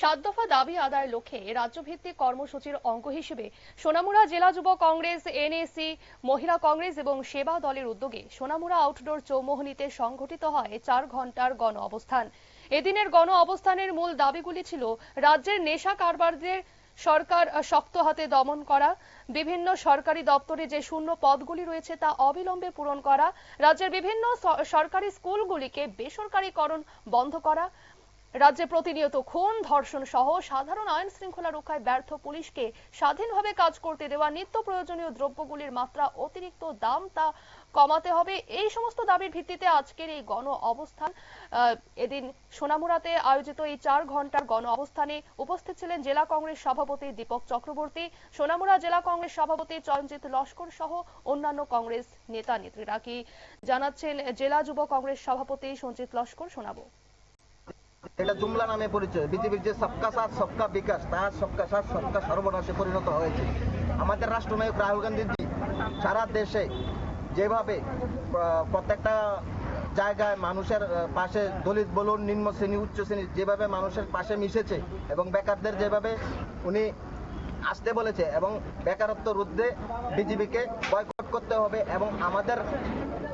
সাত দফা দাবি আদায়ের লক্ষ্যে রাজ্যভিত্তিক কর্মসূচির অঙ্গ হিসেবে সোনামুড়া জেলা যুব কংগ্রেস, এনএসি, মহিলা কংগ্রেস এবং সেবা দলের উদ্যোগে সোনামুড়া আউটডোর চৌমোহনীতে সংঘটিত হয় চার ঘণ্টার গণ অবস্থান। এদিনের গণ অবস্থানের মূল দাবিগুলি ছিল রাজ্যের নেশা কারবারদের সরকার শক্ত হাতে দমন করা, বিভিন্ন সরকারি দপ্তরে যে শূন্য পদগুলি রয়েছে তা অবিলম্বে পূরণ করা, রাজ্যের বিভিন্ন সরকারি স্কুলগুলিকে বেসরকারীকরণ বন্ধ করা রাজ্যে প্রতিনিয়ত খুন, ধর্ষণ সহ সাধারণ আইন শৃঙ্খলা রক্ষায় ব্যর্থ পুলিশকে স্বাধীনভাবে কাজ করতে দেওয়া নিত্য প্রয়োজনীয় দ্রব্যগুলির মাত্রা অতিরিক্ত দাম তা কমাতে হবে। এই সমস্ত দাবির ভিত্তিতে আজকের এই গণ অবস্থান এদিন সোনামুড়াতে আয়োজিত এই চার ঘণ্টার গণ অবস্থানে উপস্থিত ছিলেন জেলা কংগ্রেস সভাপতি দীপক চক্রবর্তী, সোনামুড়া জেলা কংগ্রেস সভাপতি চরণজিৎ লস্কর সহ অন্যান্য কংগ্রেস নেতা নেত্রীরা কি জানাচ্ছেন জেলা যুব কংগ্রেস সভাপতি সঞ্জিত লস্কর, শোনাবো। এটা জুমলা নামে পরিচয় বিজেপির যে সবকা সাথ, সবকা বিকাশ, তার সবকা সাথ, সবকা সর্বনাশে পরিণত হয়েছে। আমাদের রাষ্ট্রনায়ক রাহুল গান্ধীজি সারা দেশে যেভাবে প্রত্যেকটা জায়গায় মানুষের পাশে দলিত বলুন, নিম্ন শ্রেণি, উচ্চ শ্রেণি, যেভাবে মানুষের পাশে মিশেছে এবং বেকারদের যেভাবে উনি আসতে বলেছে এবং বেকারত্ব রুদ্ধে বিজেপিকে বয়কট করতে হবে এবং আমাদের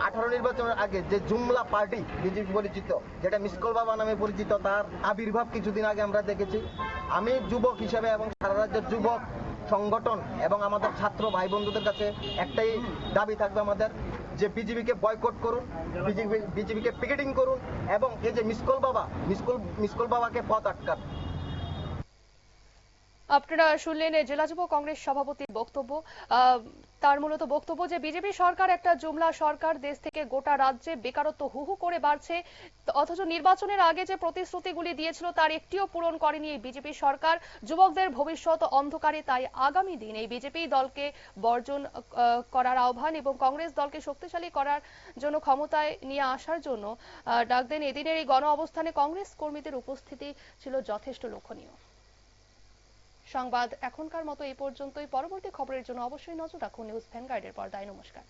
আঠারো নির্বাচনের আগে যে জুমলা পার্টি বিজেপি পরিচিত, যেটা মিসকল বাবা নামে পরিচিত, তার আবির্ভাব কিছুদিন আগে আমরা দেখেছি। আমি যুবক হিসেবে এবং সারা রাজ্যের যুবক সংগঠন এবং আমাদের ছাত্র ভাই বন্ধুদের কাছে একটাই দাবি থাকবে আমাদের, যে বিজেপিকে বয়কট করুন বিজেপি বিজেপিকে পিকেটিং করুন এবং এই যে মিসকল বাবা মিসকল মিসকল বাবাকে পথ আটকান। আপনারা শুনলেন জেলা যুব কংগ্রেস সভাপতির বক্তব্য। তার মূলত বক্তব্য যে, বিজেপি সরকার একটা জুমলা সরকার, দেশ থেকে গোটা রাজ্যে বেকারত্ব হু হু করে বাড়ছে। অথচ নির্বাচনের আগে যে প্রতিশ্রুতিগুলি দিয়েছিল, তার একটিও পূরণ করেনি এই বিজেপি সরকার। যুবকদের ভবিষ্যৎ অন্ধকারে তাই আগামী দিন এই বিজেপি দলকে বর্জন করার আহ্বান এবং কংগ্রেস দলকে শক্তিশালী করার জন্য ক্ষমতায় নিয়ে আসার জন্য ডাক দেন। এদিনের এই গণ অবস্থানে কংগ্রেস কর্মীদের উপস্থিতি ছিল যথেষ্ট লক্ষণীয় সংবাদ এখনকার মতো এই পর্যন্তই। পরবর্তী খবরের জন্য অবশ্যই নজর রাখুন নিউজ ভ্যানগার্ডের পর্দায়। নমস্কার।